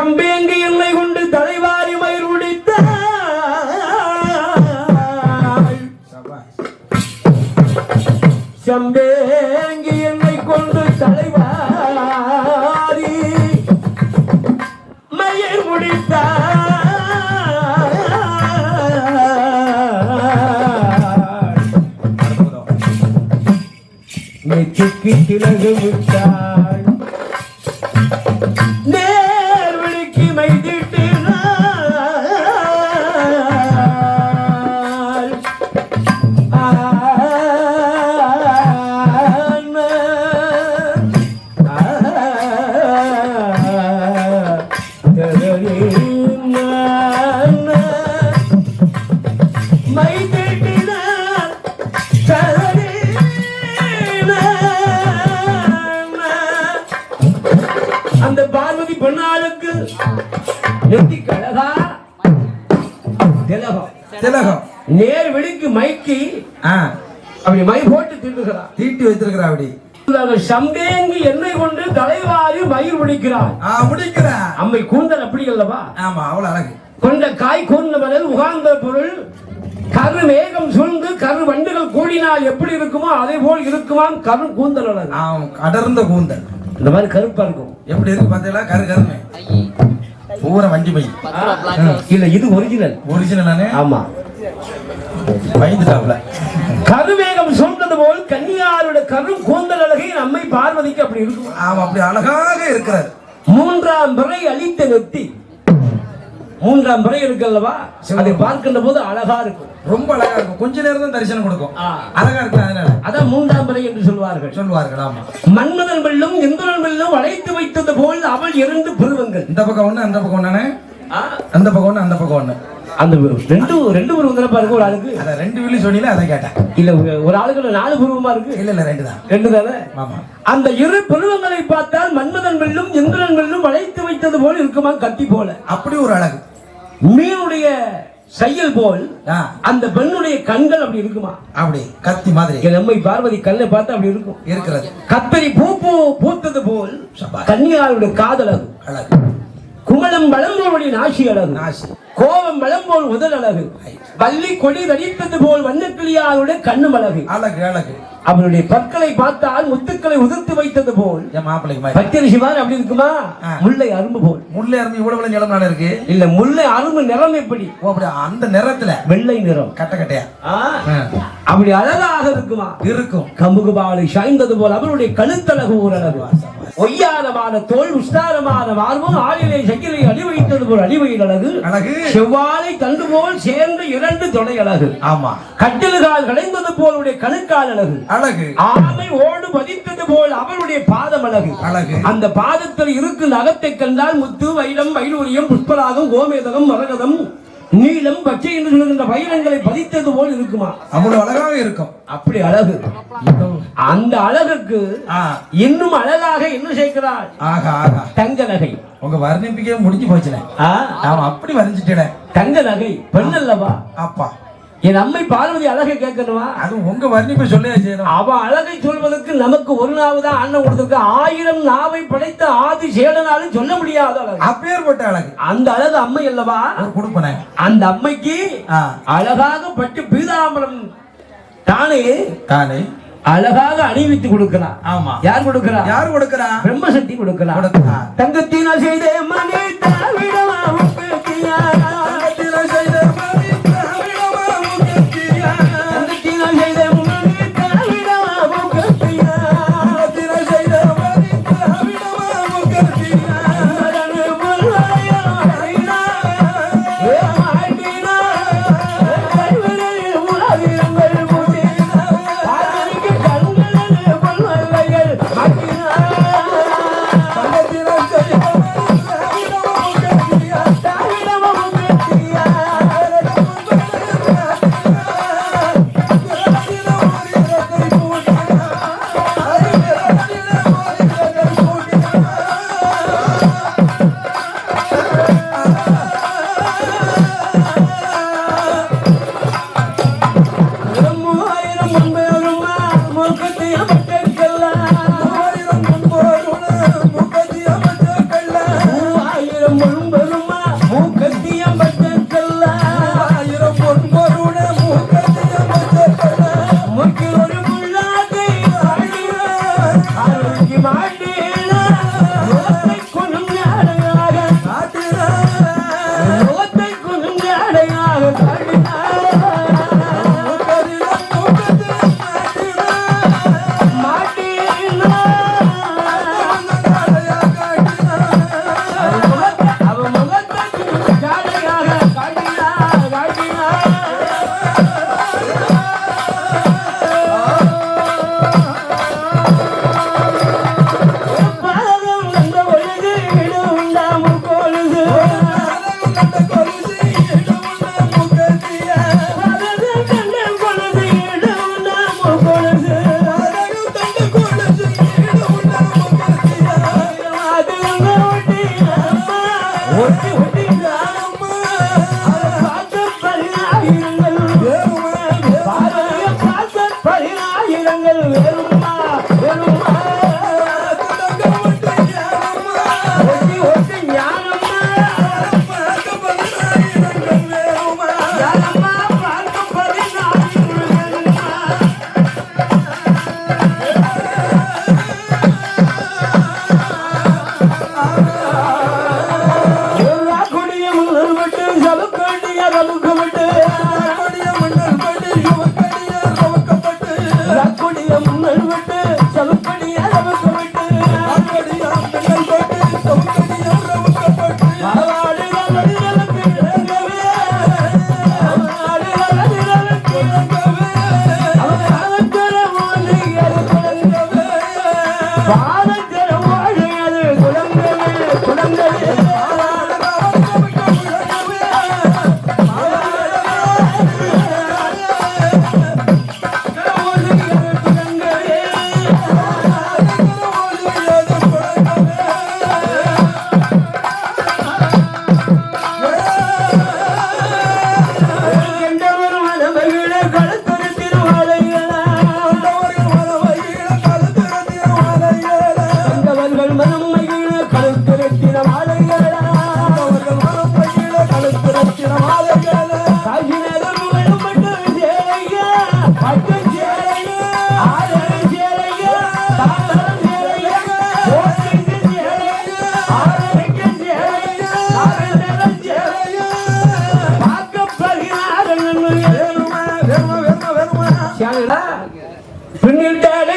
சம்பேங்கி எல்லை கொண்டு தலைவாரி மயிர் உடித்த சம்பேங்கி எல்லை கொண்டு தலைவாரி மயிர் முடித்தார் நெற்றிக்கு திலகு விட்டாள் பெண்ணாளுக்கு நெத்தி கழகா திலகம். திலகம். நேர் வெடிக்கு மைக்கி அப்படி மை போட்டு திட்டுகிறார். தீட்டி வைத்திருக்கிறா அப்படி. சம்பேங்கி எண்ணெய் கொண்டு தலைவாரி மயிர் முடிக்கிறார். ஆ முடிக்கிறா அம்மை கூந்தல் அப்படி அல்லவா? ஆமா அவ்வளவு அழகு. கொண்ட காய் கூர்ந்த மலர் உகார்ந்த பொருள் கரு மேகம் சூழ்ந்து கரு வண்டுகள் கூடினால் எப்படி இருக்குமோ அதே போல் இருக்குமாம் கரு கூந்தல் அழகு. அடர்ந்த கூந்தல். இந்த மாதிரி கருப்பா இருக்கும். எப்படி இருக்கு பாத்தீங்களா கரு கருன்னு பூரா வண்டி பை. இல்ல இது ஒரிஜினல் ஒரிஜினல் ஆமா. பயந்துட்டாப்ல கருவேகம் சூழ்ந்தது போல் கன்னியாருடைய கரு கூந்தல் அழகை நம்மை பார்வதிக்கு அப்படி இருக்கும். ஆமா அப்படி அழகாக இருக்கிறார். மூன்றாம் பிறை அழித்த நெத்தி மூன்றாம் பிறை இருக்கு அல்லவா? அதை பார்க்கின்ற போது அழகா இருக்கும். ரொம்ப அழகா இருக்கும். கொஞ்ச நேரம் தான் தரிசனம் கொடுக்கும். அழகா இருக்கு அதனால. அதான் மூன்றாம் பிறை என்று சொல்வார்கள். சொல்லுவார்கள் ஆமா. மன்மதன் வெள்ளும் இந்திரன் வெள்ளும் அழைத்து வைத்தது போல் அவள் இரண்டு பருவங்கள். இந்த பக்கம் ஒண்ணு அந்த பக்கம் ஒண்ணு. அந்த பக்கம் ஒண்ணு அந்த பக்கம் ஒண்ணு. அந்த ரெண்டு ரெண்டு பருவம் தானே பாருங்க ஒரு ஆளுக்கு? அத ரெண்டு வில்லி சொன்னீங்களே அதை கேட்டேன். இல்ல ஒரு ஆளுக்கு நாலு பருவமா இருக்கு? இல்ல இல்ல ரெண்டு தான். ரெண்டு தானே? ஆமா. அந்த இரு பருவங்களை பார்த்தால் மன்மதன் வெள்ளும் இந்திரன் வெள்ளும் அழைத்து வைத்தது போல் இருக்குமா கத்தி போல. அப்படி ஒரு அழகு. மீனுடைய செயல் போல் அந்த பெண்ணுடைய கண்கள் அப்படி இருக்குமா? அப்படி கத்தி மாதிரி. என் அம்மை பார்வதி கண்ணை பார்த்தா அப்படி இருக்கும். இருக்கிறது. கத்தரி பூ பூ பூத்தது போல். கன்னியாருடைய காதலகு அழகு. குமலம் வளம்போருடைய நாசி அழகு. நாசி. கோபம் வளம்போல் முதல் அழகு. வள்ளி கொடி தடித்தது போல் வண்ணக்கிளியாருடைய கண்ணும் அழகு. அழகு அழகு. அவருடைய பற்களை பார்த்தால் முத்துக்களை உதிர்த்து வைத்தது போல். மாப்பிள்ளைக்கு பச்சரி சிவான் அப்படி இருக்குமா. முல்லை அரும்பு போல். முல்லை அரும்பு இவ்வளவு நிலம் நாடு இருக்கு? இல்ல முல்லை அரும்பு நிறம் எப்படி? ஓ அப்படி அந்த நிறத்துல. வெள்ளை நிறம். கட்ட கட்டையா. அப்படி அழகாக இருக்குமா? இருக்கும். கம்புகு பாலை சாய்ந்தது போல் அவருடைய கழுத்தழகு ஒரு அழகு ஒய்யாரமான தோல் உஷ்டாரமான மார்பும் ஆளிலை சகிலை அடி வைத்தது போல் அடிவையில் அழகு. அழகு. செவ்வாழை தண்டு போல் சேர்ந்து இரண்டு தொடை அழகு. ஆமா. கட்டில்கால் களைந்தது போல் உடைய கணுக்கால் அழகு. அழகு. ஆமை ஓடு பதித்தது போல் அவருடைய பாதம் அழகு. அழகு. அந்த பாதத்தில் இருக்கும் நகத்தை கண்டால் முத்து வைரம் வைடூரியம் புஷ்பராகம் கோமேதகம் மரகதம் நீலம் பச்சை என்று சொல்லுகின்ற வைரங்களை பதித்தது போல் இருக்குமா? அவ்வளவு அழகாக இருக்கும். அப்படி அழகு. அந்த அழகுக்கு இன்னும் அழகாக என்ன சேர்க்கிறாள்? ஆகா ஆகா. தங்க நகை உங்க வர்ணிப்பிக்கவே முடிஞ்சு போச்சுனே ஆ, ஆமா அப்படி வர்ணிச்சிட்டேன் தங்க நகை பெண் அல்லவா? அப்பா. என் அம்மை பார்வதி அழகை கேட்கணுமா அது உங்க வர்ணிப்பை சொல்லே செய்யணும். அவ அழகை சொல்வதற்கு நமக்கு ஒரு நாவு தான் அண்ணன் கொடுத்திருக்கு. ஆயிரம் நாவை படைத்த ஆதி சேடனாலும் சொல்ல முடியாத அழகு. அப்பேற்பட்ட அழகு. அந்த அழகு அம்மை அல்லவா? கொடுப்பனே அந்த அம்மைக்கு அழகாக பட்டு பீதாம்பரம் தானே தானே. அழகாக அணிவித்து கொடுக்கிறார் ஆமா. யார் கொடுக்கிறா? யார் கொடுக்கறா? பிரம்மசக்தி கொடுக்கிறா. தங்கத்தினால் செய்த மணி தாவிடமாவும் Oh பின்னிட்டாலே